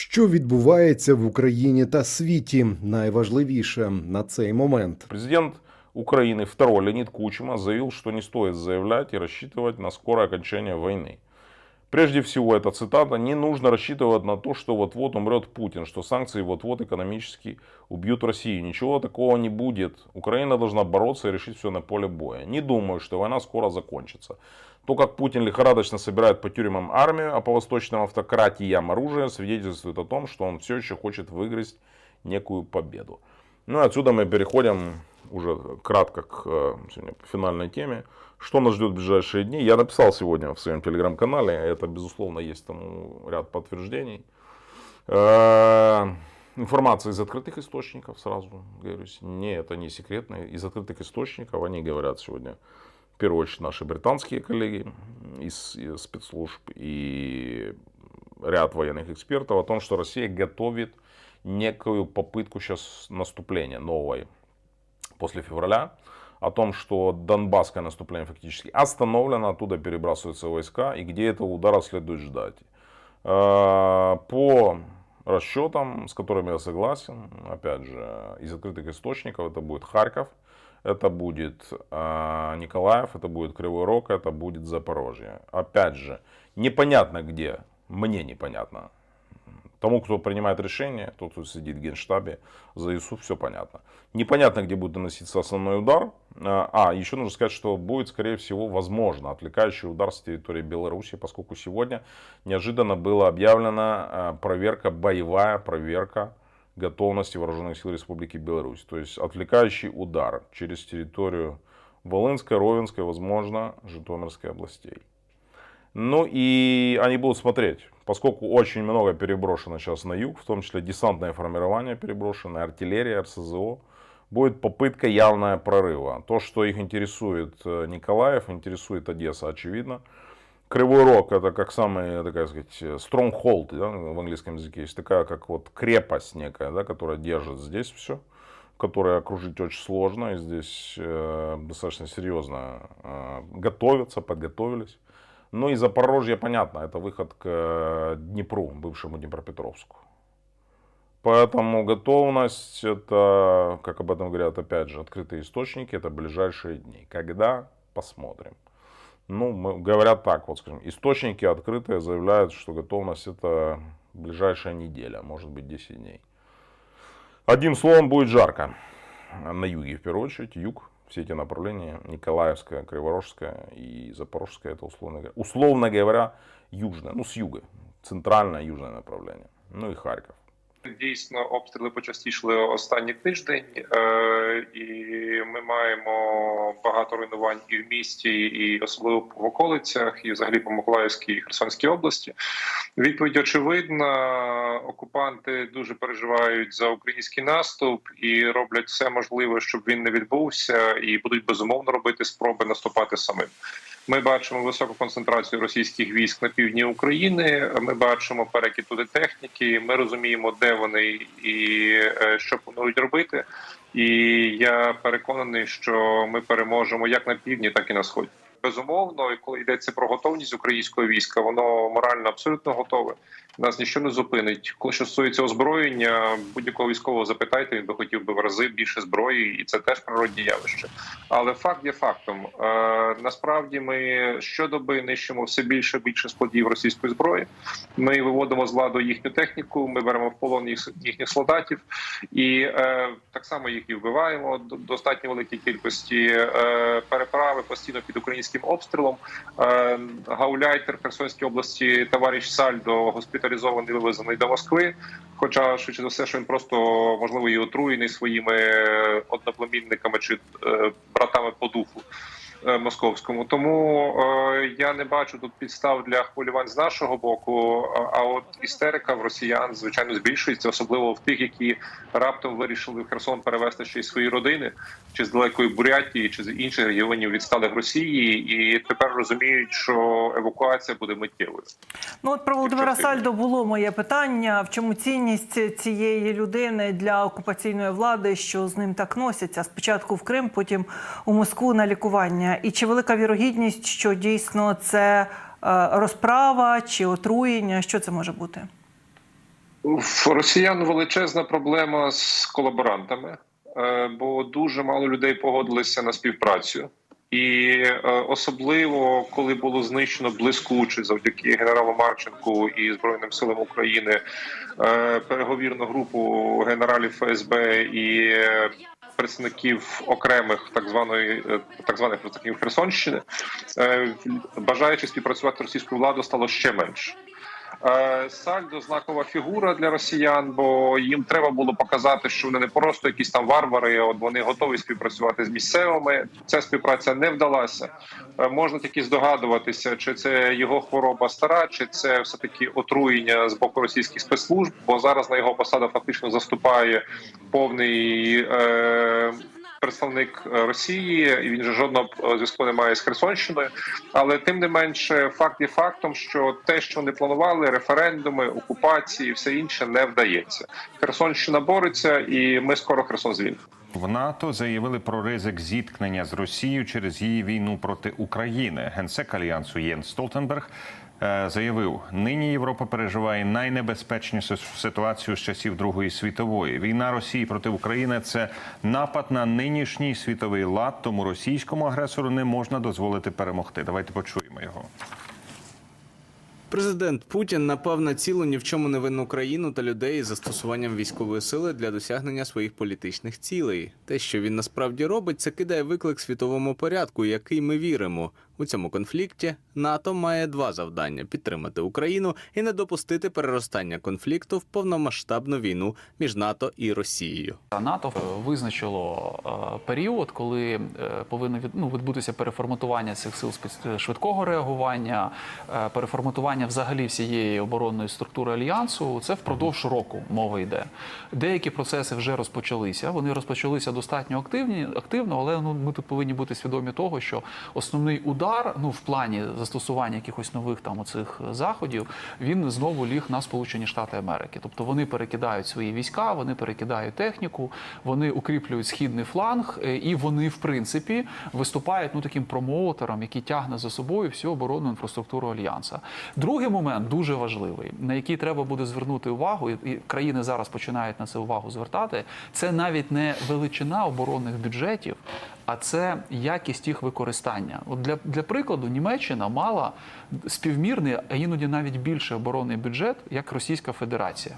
Що відбувається в Україні та світі? Найважливіше на цей момент. Президент Украины второй Леонид Кучма заявил, что не стоит заявлять и рассчитывать на скорое окончание войны. Прежде всего, эта цитата, не нужно рассчитывать на то, что вот-вот умрет Путин, что санкции вот-вот экономически убьют Россию. Ничего такого не будет. Украина должна бороться и решить все на поле боя. Не думаю, что война скоро закончится. То, как Путин лихорадочно собирает по тюрьмам армию, а по восточным автократиям оружие, свидетельствует о том, что он все еще хочет выиграть некую победу. Ну и отсюда мы переходим уже кратко к э, сегодня финальной теме. Что нас ждет в ближайшие дни? Я написал сегодня в своем телеграм-канале, это, безусловно, есть тому ряд подтверждений. Э, Информация из открытых источников, сразу говорю, не, это не секретно, из открытых источников они говорят сегодня, в первую очередь, наши британские коллеги из спецслужб и ряд военных экспертов о том, что Россия готовит некую попытку сейчас наступления новой после февраля, о том, что Донбасское наступление фактически остановлено, оттуда перебрасываются войска, и где этого удара следует ждать. Э, По расчетам, с которыми я согласен, опять же, из открытых источников, это будет Харьков, это будет э, Николаев, это будет Кривой Рог, это будет Запорожье. Опять же, непонятно где, мне непонятно. Тому, кто принимает решение, тот, кто сидит в генштабе, за ИСУ, все понятно. Непонятно, где будет наноситься основной удар. А, А, еще нужно сказать, что будет, скорее всего, возможно, отвлекающий удар с территории Беларуси, поскольку сегодня неожиданно была объявлена а, проверка, боевая проверка готовности вооруженных сил Республики Беларусь. То есть отвлекающий удар через территорию Волынской, Ровенской, возможно, Житомирской областей. Ну и они будут смотреть, поскольку очень много переброшено сейчас на юг, в том числе десантное формирование переброшено, артиллерия, РСЗО, будет попытка явная прорыва. То, что их интересует э, Николаев, интересует Одесса, очевидно. Кривой Рог это как самый, такая сказать, stronghold да, в английском языке. Есть такая, как вот крепость некая, да, которая держит здесь все, которую окружить очень сложно. И здесь э, достаточно серьезно э, готовятся, подготовились. Ну и Запорожье, понятно, это выход к э, Днепру, бывшему Днепропетровску. Поэтому готовность, это, как об этом говорят, опять же, открытые источники, это ближайшие дни. Когда? Посмотрим. Ну, мы, говорят так, вот скажем, источники открытые заявляют, что готовность это ближайшая неделя, может быть 10 дней. Одним словом, будет жарко. На юге, в первую очередь, юг, все эти направления, Николаевская, Криворожская и Запорожская, это условно говоря, условно говоря, южное, ну с юга, центральное южное направление, ну и Харьков. Дійсно, обстріли почастішили останній тиждень, е, і ми маємо багато руйнувань і в місті, і особливо в околицях, і взагалі по Миколаївській і Херсонській області. Відповідь очевидна. Окупанти дуже переживають за український наступ і роблять все можливе, щоб він не відбувся, і будуть безумовно робити спроби наступати самим. Ми бачимо високу концентрацію російських військ на півдні України. Ми бачимо перекид туди техніки. Ми розуміємо, де вони і е, що планують робити. І я переконаний, що ми переможемо як на півдні, так і на сході. Безумовно, і коли йдеться про готовність українського війська, воно морально абсолютно готове. Нас нічого не зупинить. Коли що стосується озброєння, будь-якого військового запитайте, він би хотів би в рази більше зброї, і це теж природні явище. Але факт є фактом. Е, насправді ми щодоби нищимо все більше більше складів російської зброї. Ми виводимо з ладу їхню техніку. Ми беремо в полон їх, їхніх солдатів і е, так само їх і вбиваємо до достатньо великій кількості е, переправи постійно під українським обстрілом. Е, гауляйтер Херсонській області товариш Сальдо госпіталізований вивезений до Москви. Хоча швидше за все, що він просто можливо і отруєний своїми одноплемінниками чи е, братами по духу е, московському. Тому е, я не бачу тут підстав для хвилювань з нашого боку. А, а от істерика в росіян звичайно збільшується, особливо в тих, які раптом вирішили в Херсон перевести ще й свої родини, чи з далекої Бурятії, чи з інших регіонів відсталих Росії, і тепер розуміють, що евакуація буде миттєвою. Ну от про Володимира Сальдо було моє питання. В чому цінність цієї людини для окупаційної влади, що з ним так носяться? Спочатку в Крим, потім у Москву на лікування. І чи велика вірогідність, що дійсно це е, розправа чи отруєння? Що це може бути? В росіян величезна проблема з колаборантами, е, бо дуже мало людей погодилися на співпрацю. І е, особливо коли було знищено блискуче завдяки генералу Марченку і Збройним силам України переговірну групу генералів ФСБ і представників окремих так званої е, так званих представників Херсонщини, бажаючи співпрацювати російською владою стало ще менше. Е, Сальдо знакова фігура для росіян, бо їм треба було показати, що вони не просто якісь там варвари. От вони готові співпрацювати з місцевими. Ця співпраця не вдалася. Е, Можна тільки здогадуватися, чи це його хвороба стара, чи це все таки отруєння з боку російських спецслужб. Бо зараз на його посаду фактично заступає повний. Е- Представник е, Росії, і він же жодного е, зв'язку не має з Херсонщиною. Але тим не менше, факт є фактом, що те, що вони планували, референдуми, окупації, все інше не вдається. Херсонщина бореться, і ми скоро Херсон звільнимо. В НАТО заявили про ризик зіткнення з Росією через її війну проти України. Генсек альянсу Єн Столтенберг заявив: нині Європа переживає найнебезпечнішу ситуацію з часів Другої світової. Війна Росії проти України це напад на нинішній світовий лад. Тому російському агресору не можна дозволити перемогти. Давайте почуємо його. Президент Путін напав на цілу ні в чому не винну країну та людей із застосуванням військової сили для досягнення своїх політичних цілей. Те, що він насправді робить, це кидає виклик світовому порядку, який ми віримо. У цьому конфлікті НАТО має два завдання: підтримати Україну і не допустити переростання конфлікту в повномасштабну війну між НАТО і Росією. НАТО е, визначило е, період, коли е, повинно від, ну, відбутися переформатування цих сил швидкого реагування, переформатування взагалі всієї оборонної структури альянсу. Це впродовж року мова йде. Деякі процеси вже розпочалися. Вони розпочалися достатньо активні, активно, але ну ми тут повинні бути свідомі того, що основний удар, ну в плані застосування якихось нових там оцих заходів, він знову ліг на Сполучені Штати Америки. Тобто вони перекидають свої війська, вони перекидають техніку, вони укріплюють східний фланг, е, і вони, в принципі, виступають ну таким промоутером, який тягне за собою всю оборонну інфраструктуру альянса. Другий момент дуже важливий, на який треба буде звернути увагу, і країни зараз починають на це увагу звертати. Це навіть не величина оборонних бюджетів, а це якість їх використання. От для, для прикладу, Німеччина мала співмірний, а іноді навіть більше оборонний бюджет, як Російська Федерація.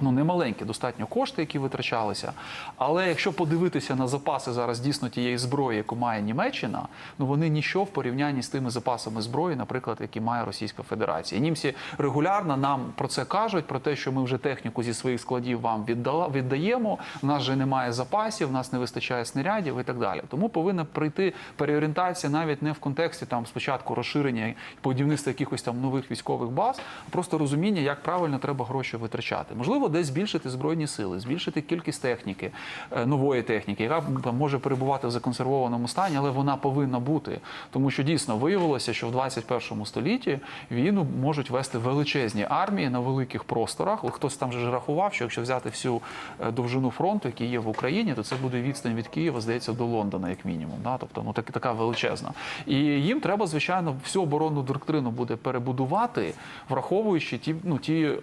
Ну, не маленькі, достатньо кошти, які витрачалися. Але якщо подивитися на запаси зараз дійсно тієї зброї, яку має Німеччина, ну вони ніщо в порівнянні з тими запасами зброї, наприклад, які має Російська Федерація. Німці регулярно нам про це кажуть, про те, що ми вже техніку зі своїх складів вам віддала, віддаємо. У нас же немає запасів, у нас не вистачає снарядів і так далі. Тому повинна прийти переорієнтація навіть не в контексті там спочатку розширення будівництва якихось там нових військових баз, а просто розуміння, як правильно треба гроші витрачати. Можливо, десь збільшити збройні сили, збільшити кількість техніки, е, нової техніки, яка може перебувати в законсервованому стані, але вона повинна бути. Тому що дійсно виявилося, що в 21 столітті війну можуть вести величезні армії на великих просторах. Хтось там же ж рахував, що якщо взяти всю е, довжину фронту, який є в Україні, то це буде відстань від Києва, здається, до Лондона, як мінімум. Тобто, ну так, така величезна. І їм треба, звичайно, всю оборонну доктрину буде перебудувати, враховуючи ті, ну, ті, е,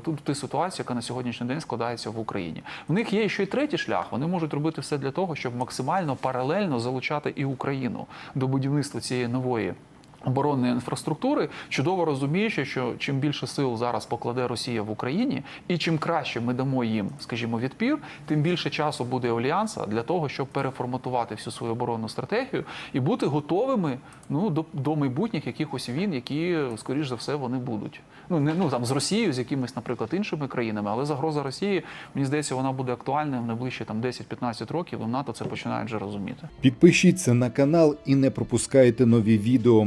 ту, ту ситуацію, яка на сьогоднішній день складається в Україні. В них є ще й третій шлях. Вони можуть робити все для того, щоб максимально паралельно залучати і Україну до будівництва цієї нової. Оборонної інфраструктури, чудово розуміючи, що чим більше сил зараз покладе Росія в Україні, і чим краще ми дамо їм, скажімо, відпір, тим більше часу буде альянса для того, щоб переформатувати всю свою оборонну стратегію і бути готовими ну до, до майбутніх якихось війн, які скоріш за все вони будуть. Ну не ну там з Росією, з якимись, наприклад, іншими країнами, але загроза Росії, мені здається, вона буде актуальною в найближчі там 10-15 років. І НАТО це починають вже розуміти. Підпишіться на канал і не пропускайте нові відео.